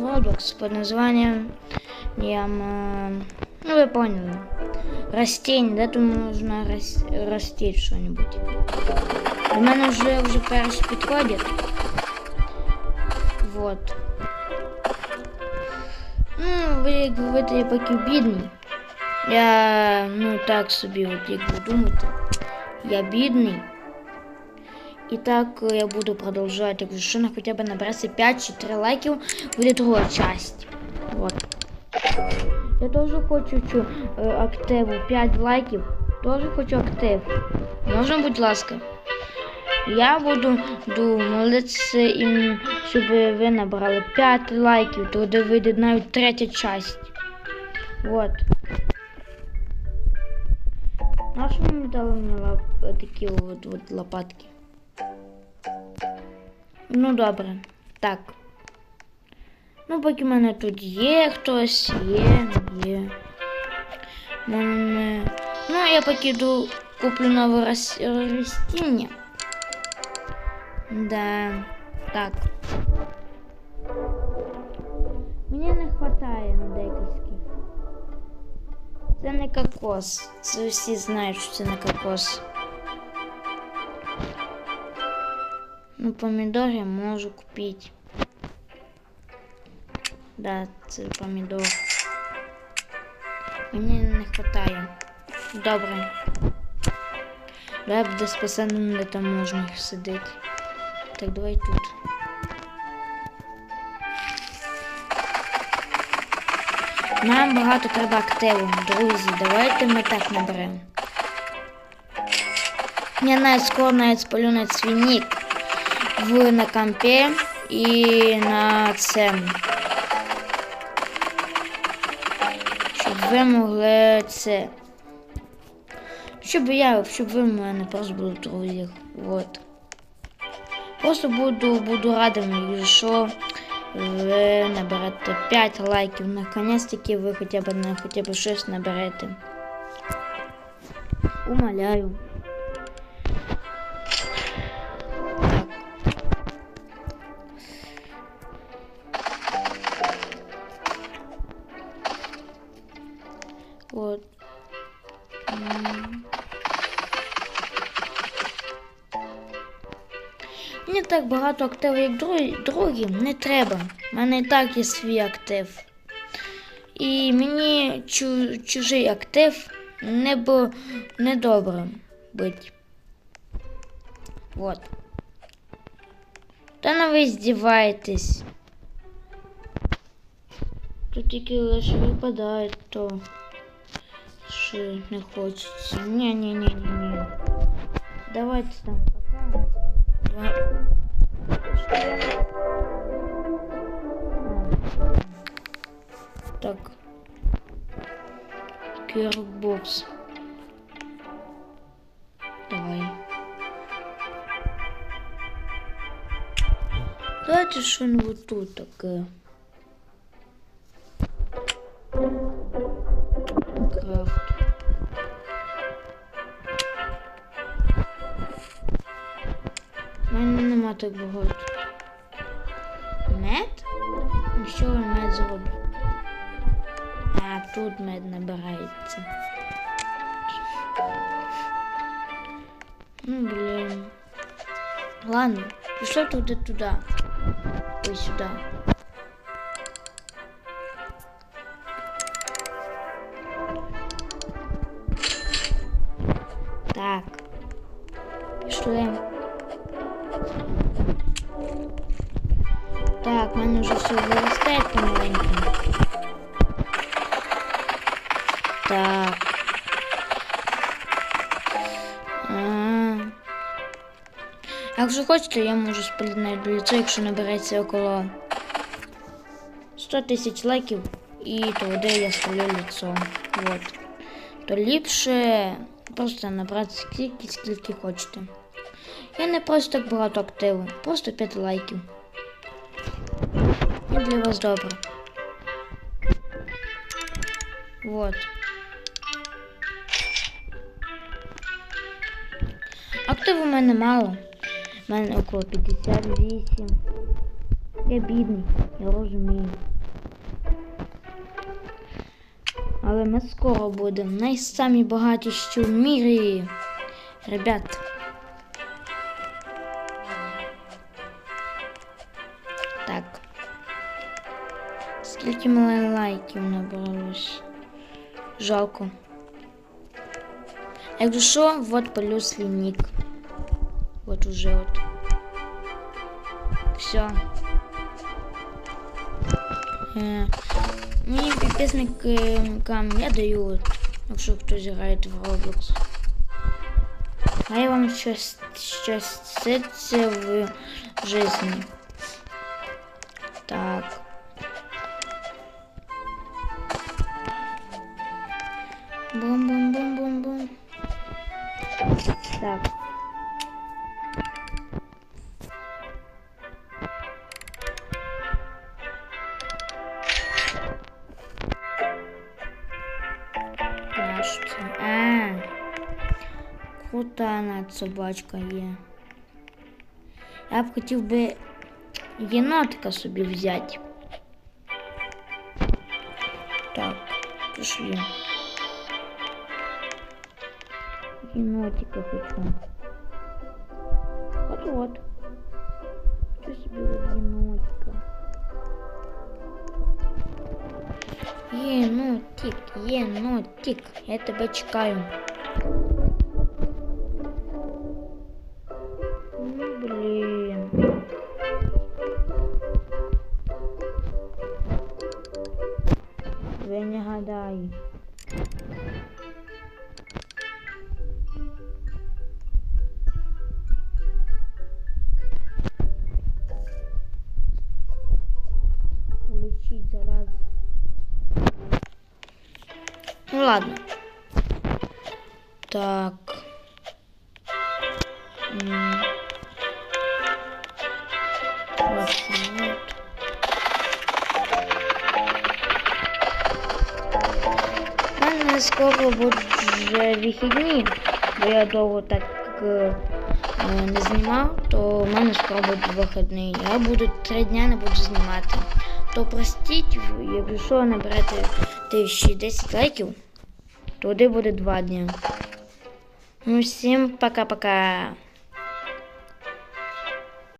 Roblox под названием э, ну вы поняли, растение, да, тут можно рас, растить что-нибудь. У мене вже вже перші підходять. Вот. Ну, ви як говорите, я поки бідний. Я, ну так собі, от як ви думаєте, я бідний. І так е, я буду продовжувати. Якщо на хоча б набереться 5 чи 3 лайків, буде друга часть. Вот. Я теж хочу е, активу 5 лайків. Теж хочу актив. Можна, будь ласка. Я буду ду, молитися їм, щоб ви набрали 5 лайків, тоді вийде навіть третя часть. Вот. На що мені дали мені лап, такі от, от лопатки? Ну добре, так. Ну, поки в мене тут є хтось, є, є. Мене... Ну, я поки йду куплю нове рос... ростіння. Да, так. Мені не вистачає на декілька. Це не кокос. Це всі знають, що це не кокос. Ну, помидор я можу купити. Да, це помідор. Мені не вистачає. Добре. Давай буде спасенним, де там можна їх сидити. Так, давай тут. Нам багато треба активу, друзі. Давайте ми так наберемо. Я навіть скоро навіть спалю на свій в на компі і на цьому. Щоб ви могли це. Щоб я, щоб ви мене просто були в друзях. Просто буду буду радим, якщо ви наберете 5 лайків. Наконець-таки ви хоча б хоча б 6 наберете. Умоляю. Мені так багато активів, як другі, не треба. У мене і так є свій актив. І мені чу, чужий актив не бо не добре бить. Вот. Та не ви здіваєтесь. Тут тільки лише випадає, то що не хочеться. Ні-ні-ні-ні-ні. Давайте там пока. Так. Кирбокс. Давай. Давайте что-нибудь тут такое. Крафт. Нема так багато. Тут мед набирається. Ну, блін. Ладно, пішли туди туди. Ой, сюди. Так. Якщо хочете, я можу спалити навіть лицо, якщо набереться около 100 тисяч лайків, і тоді я спалю лицо. Вот. То ліпше просто набрати скільки, скільки хочете. Я не просто так багато активу, просто 5 лайків. І для вас добре. Вот. Активу в мене мало. У мене около 58. Я бідний, я розумію. Але ми скоро будемо найсамі багатіші в мірі. Ребят. Так. Скільки мене лайків набралось? Жалко. Якщо що, вот плюс лінік. Вот уже вот. Все. Е, Мені підписникам я даю, от, якщо хтось грає в Roblox. Хай вам щось щаститься в житті. Так. Бум-бум-бум-бум-бум. Так. крута вона собачка є. Я б хотів би єнотика собі взяти. Так, пішли. Єнотика хочу. От от. Хочу собі от єнотика. Єнотик, єнотик, я тебе чекаю. Ви не гадай. Получить заразу. Ну ладно. Так. М. Вот, вот. Скоро будуть вже вихідні, бо я довго так е, е, не знімав, то в мене скоро буде вихідний. Я буду три дня не буду знімати. То простіть, якщо наберете тисячі 10 лайків, то буде два дні. Ну, всім пока-пока.